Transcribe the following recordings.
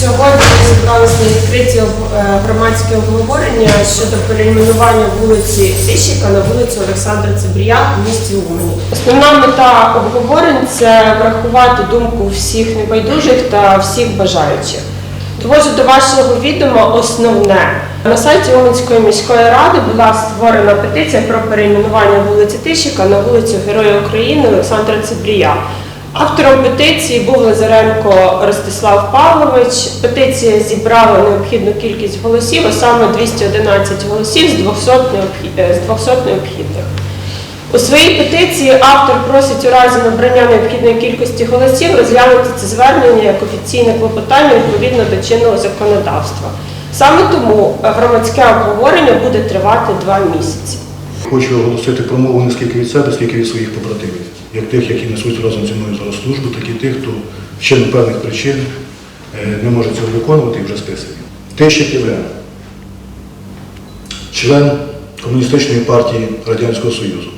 Сьогодні ми зібралися на відкриті е, громадські обговорення щодо перейменування вулиці Тищика на вулицю Олександра Цибрія в місті Умані. Основна мета обговорень це врахувати думку всіх небайдужих та всіх бажаючих. Доводжу до вашого відома основне. На сайті Уманської міської ради була створена петиція про перейменування вулиці Тищика на вулицю Героя України Олександра Цибрія. Автором петиції був Лазаренко Ростислав Павлович. Петиція зібрала необхідну кількість голосів, а саме 211 голосів з 200 необхід- е, з 200 необхідних. У своїй петиції автор просить у разі набрання необхідної кількості голосів розглянути це звернення як офіційне клопотання відповідно до чинного законодавства. Саме тому громадське обговорення буде тривати два місяці. Хочу оголосити промову не скільки від себе, скільки від своїх побратимів, як тих, які несуть разом зі мною зараз службу, так і тих, хто ще певних причин е, не може цього виконувати і вже списані. Тищик Євген, член Комуністичної партії Радянського Союзу.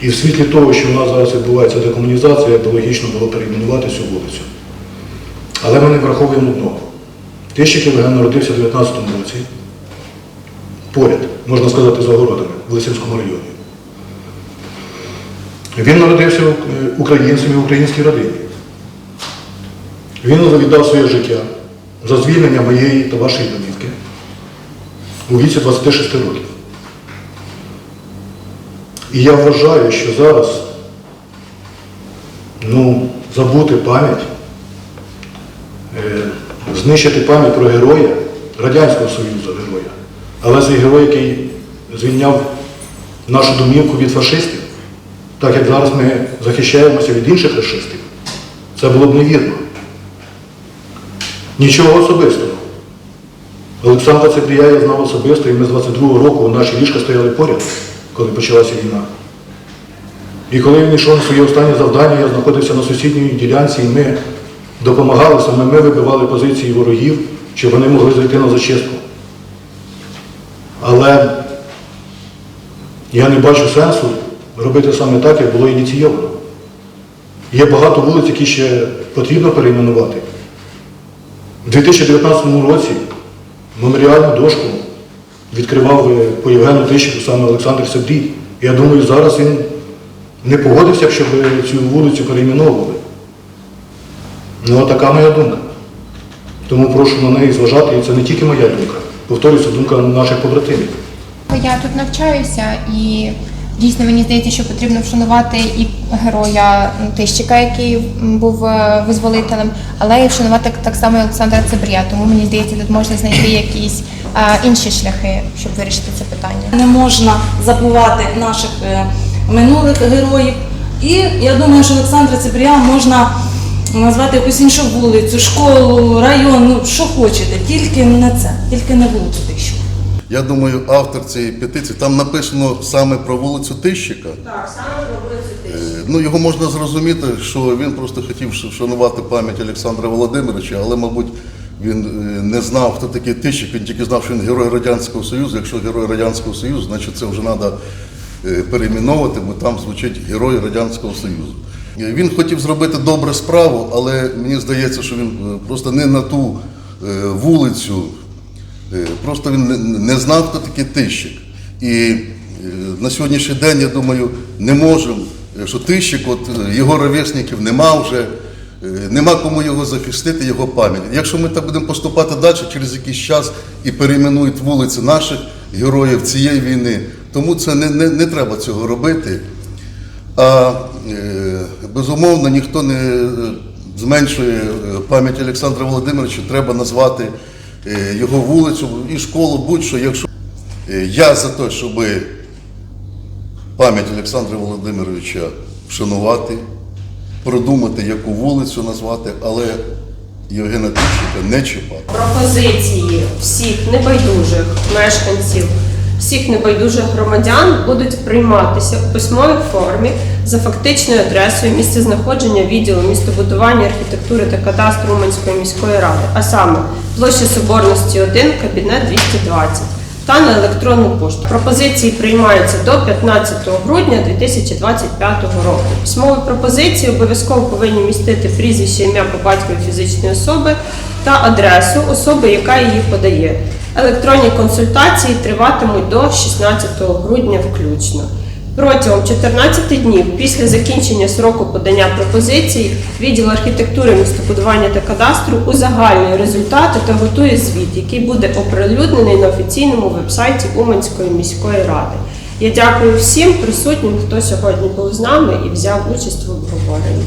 І в світлі того, що у нас зараз відбувається декомунізація, то логічно було перейменувати цю вулицю. Але ми не враховуємо одного. Тищик Євген народився в 19-му році поряд, можна сказати, за городами в Лисинському районі. Він народився українцем і в українській родині. Він віддав своє життя за звільнення моєї та вашої домівки у віці 26 років. І я вважаю, що зараз ну, забути пам'ять, е, знищити пам'ять про героя Радянського Союзу героя, але цей герой, який звільняв нашу домівку від фашистів, так як зараз ми захищаємося від інших расистів, це було б невірно. Нічого особистого. Олександра Цепрія я знав особисто, і ми з 22-го року наші ліжка стояли поряд, коли почалася війна. І коли він йшов на своє останнє завдання, я знаходився на сусідній ділянці, і ми допомагали, саме ми вибивали позиції ворогів, щоб вони могли зайти на зачистку. Але я не бачу сенсу робити саме так, як було ініційовано. Є багато вулиць, які ще потрібно перейменувати. У 2019 році меморіальну дошку відкривав е, по Євгену Тищику саме Олександр Севдій. Я думаю, зараз він не погодився б, щоб цю вулицю перейменовували. Ну, така моя думка. Тому прошу на неї зважати, і це не тільки моя думка. Повторюється думка наших побратимів. Я тут навчаюся і дійсно мені здається, що потрібно вшанувати і героя Тищика, який був е, визволителем, але і вшанувати так само Олександра Цибрія. Тому мені здається, тут можна знайти якісь е, інші шляхи, щоб вирішити це питання. Не можна забувати наших е, минулих героїв. І я думаю, що Олександра Цибрія можна назвати якусь іншу вулицю, школу, район, ну що хочете, тільки не це, тільки не вулицю. Я думаю, автор цієї петиції, там написано саме про вулицю Тищика. Так, саме про вулицю Е, Ну, його можна зрозуміти, що він просто хотів вшанувати пам'ять Олександра Володимировича, але, мабуть, він е, не знав, хто такий Тищик, він тільки знав, що він герой Радянського Союзу. Якщо герой Радянського Союзу, значить це вже треба перейменовувати, бо там звучить Герой Радянського Союзу. Е, Він хотів зробити добру справу, але мені здається, що він просто не на ту вулицю Просто він не- знав, хто такий Тищик. І е, на сьогоднішній день, я думаю, не можемо, е, що Тищик, от е, його ровесників нема вже, е, нема кому його захистити, його пам'ять. Якщо ми так будемо поступати далі, через якийсь час і перейменують вулиці наших героїв цієї війни, тому це не, не, не треба цього робити. А е, безумовно ніхто не е, зменшує е, пам'ять Олександра Володимировича, треба назвати е, його вулицю і школу, будь-що. Якщо Е, я за те, щоб пам'ять Олександра Володимировича вшанувати, продумати, яку вулицю назвати, але Євгена Тищенка не чіпати. пропозиції всіх небайдужих мешканців, всіх небайдужих громадян будуть прийматися у письмовій формі за фактичною адресою місцезнаходження відділу містобудування, архітектури та кадастру Уманської міської ради, а саме площа Соборності 1, кабінет 220 та на електронну пошту. Пропозиції приймаються до 15 грудня 2025 року. Письмові пропозиції обов'язково повинні містити прізвище, ім'я по батькові фізичної особи та адресу особи, яка її подає. Електронні консультації триватимуть до 16 грудня включно. Протягом 14 днів після закінчення сроку подання пропозицій відділ архітектури, містобудування та кадастру узагальнює результати та готує звіт, який буде оприлюднений на офіційному вебсайті Уманської міської ради. Я дякую всім присутнім, хто сьогодні був з нами і взяв участь в обговоренні.